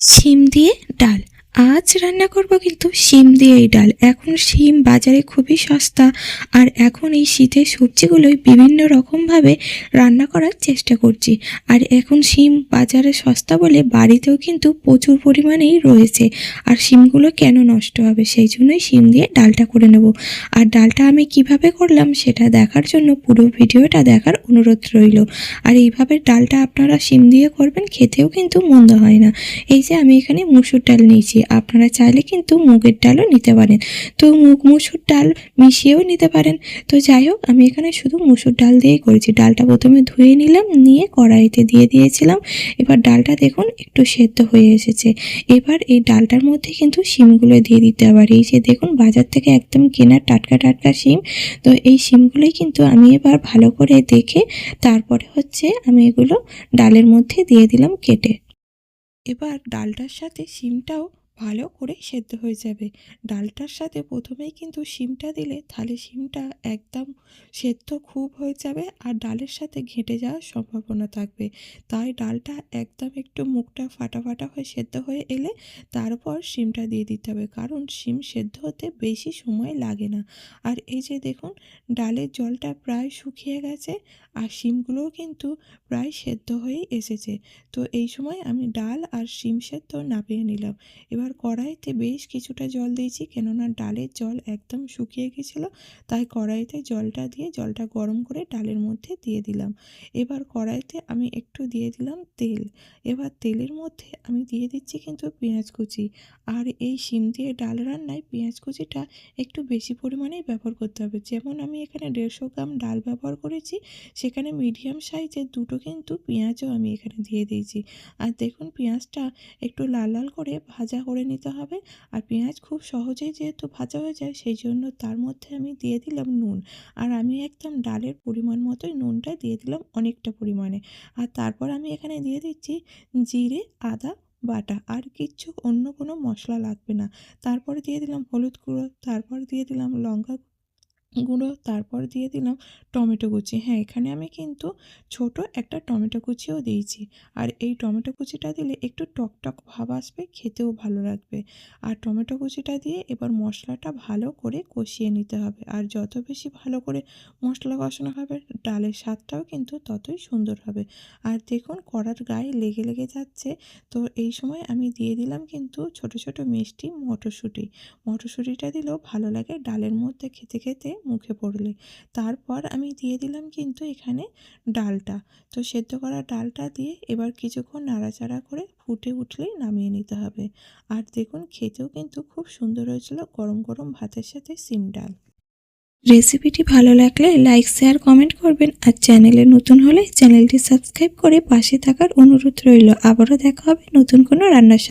শিম দিয়ে ডাল। আজ রান্না করব কিন্তু শিম দিয়ে এই ডাল। এখন শিম বাজারে খুবই সস্তা আর এখন এই শীতের সবজিগুলোই বিভিন্ন রকমভাবে রান্না করার চেষ্টা করছি। আর এখন শিম বাজারে সস্তা বলে বাড়িতেও কিন্তু প্রচুর পরিমাণেই রয়েছে। আর শিমগুলো কেন নষ্ট হবে? সেই জন্যই শিম দিয়ে ডালটা করে নেব। আর ডালটা আমি কীভাবে করলাম সেটা দেখার জন্য পুরো ভিডিওটা দেখার অনুরোধ রইল। আর এইভাবে ডালটা আপনারা শিম দিয়ে করবেন, খেতেও কিন্তু মন্দ হয় না। এই যে আমি এখানে মুসুর ডাল নিয়েছি। আপনারা চাইলে কিন্তু মুগের ডালও নিতে পারেন। তো মুগ মুসুর ডাল মিশিয়েও নিতে পারেন। তো যাই হোক, আমি এখানে শুধু মুসুর ডাল দিয়েই করেছি। ডালটা প্রথমে ধুয়ে নিলাম, নিয়ে কড়াইতে দিয়ে দিয়েছিলাম। এবার ডালটা দেখুন, একটু সেদ্ধ হয়ে এসেছে। এবার এই ডালটার মধ্যে কিন্তু শিমগুলো দিয়ে দিতে আর এই যে দেখুন, বাজার থেকে একদম কেনা টাটকা টাটকা শিম। তো এই শিমগুলোই কিন্তু আমি এবার ভালো করে দেখে তারপরে হচ্ছে আমি এগুলো ডালের মধ্যে দিয়ে দিলাম কেটে। এবার ডালটার সাথে শিমটাও ভালো করে সেদ্ধ হয়ে যাবে। ডালটার সাথে প্রথমেই কিন্তু শিমটা দিলে তাহলে শিমটা একদম সেদ্ধ খুব হয়ে যাবে আর ডালের সাথে ঘেঁটে যাওয়ার সম্ভাবনা থাকবে। তাই ডালটা একদম একটু মুখটা ফাটা ফাটা হয়ে সেদ্ধ হয়ে এলে তারপর শিমটা দিয়ে দিতে হবে। কারণ শিম সেদ্ধ হতে বেশি সময় লাগে না। আর এই যে দেখুন, ডালের জলটা প্রায় শুকিয়ে গেছে আর শিমগুলোও কিন্তু প্রায় সেদ্ধ হয়েই এসেছে। তো এই সময় আমি ডাল আর শিম সেদ্ধ নামিয়ে নিলাম। এবার কড়াইতে বেশ কিছুটা জল দিয়েছি, কেননা ডালের জল একদম শুকিয়ে গেছিল, তাই কড়াইতে জলটা দিয়ে জলটা গরম করে ডালের মধ্যে দিয়ে দিলাম। এবার কড়াইতে আমি একটু দিয়ে দিলাম তেল। এবার তেলের মধ্যে আমি দিয়ে দিচ্ছি কিন্তু পেঁয়াজ কুচি। আর এই শিম দিয়ে ডাল রান্নায় পেঁয়াজ কুচিটা একটু বেশি পরিমাণেই ব্যবহার করতে হবে। যেমন আমি এখানে দেড়শো গ্রাম ডাল ব্যবহার করেছি, সেখানে মিডিয়াম সাইজের দুটো কিন্তু পেঁয়াজও আমি এখানে দিয়ে দিয়েছি। আর দেখুন পেঁয়াজটা একটু লাল লাল করে ভাজা করে নিতে হবে। আর পেঁয়াজ খুব সহজেই যেহেতু ভাজা হয়ে যায় সেই জন্য তার মধ্যে আমি দিয়ে দিলাম নুন। আর আমি একদম ডালের পরিমাণ মতোই নুনটা দিয়ে দিলাম অনেকটা পরিমাণে। আর তারপর আমি এখানে দিয়ে দিচ্ছি জিরে, আদা, বাটা। আর কিচ্ছু অন্য কোনো মশলা লাগবে না। তারপরে দিয়ে দিলাম হলুদ গুঁড়ো, তারপর দিয়ে দিলাম লঙ্কা গুঁড়ো, তারপর দিয়ে দিলাম টমেটো কুচি। হ্যাঁ এখানে আমি কিন্তু ছোট একটা টমেটো কুচিও দিয়েছি। আর এই টমেটো কুচিটা দিলে একটু টক টক ভাব আসবে, খেতেও ভালো লাগবে। আর টমেটো কুচিটা দিয়ে এবার মশলাটা ভালো করে কষিয়ে নিতে হবে। আর যত বেশি ভালো করে মশলা কষানো হবে, ডালের স্বাদটাও কিন্তু ততই সুন্দর হবে। আর দেখুন, কড়ার গায়ে লেগে লেগে যাচ্ছে। তো এই সময় আমি দিয়ে দিলাম কিন্তু ছোট ছোট মিষ্টি মটরশুঁটি। মটরশুঁটিটা দিলেও ভালো লাগে, ডালের মধ্যে খেতে খেতে মুখে পড়লে। তারপর আমি দিয়ে দিলাম কিন্তু এখানে ডালটা। তো সেদ্ধ করা ডালটা দিয়ে এবার কিছুক্ষণ নাড়াচাড়া করে ফুটে উঠলেই নামিয়ে নিতে হবে। আর দেখুন, খেতেও কিন্তু খুব সুন্দর হয়েছিল গরম গরম ভাতের সাথে সিম ডাল। রেসিপিটি ভালো লাগলে লাইক, শেয়ার, কমেন্ট করবেন। আর চ্যানেলে নতুন হলে চ্যানেলটি সাবস্ক্রাইব করে পাশে থাকার অনুরোধ রইল। আবারও দেখা হবে নতুন কোনো রান্নার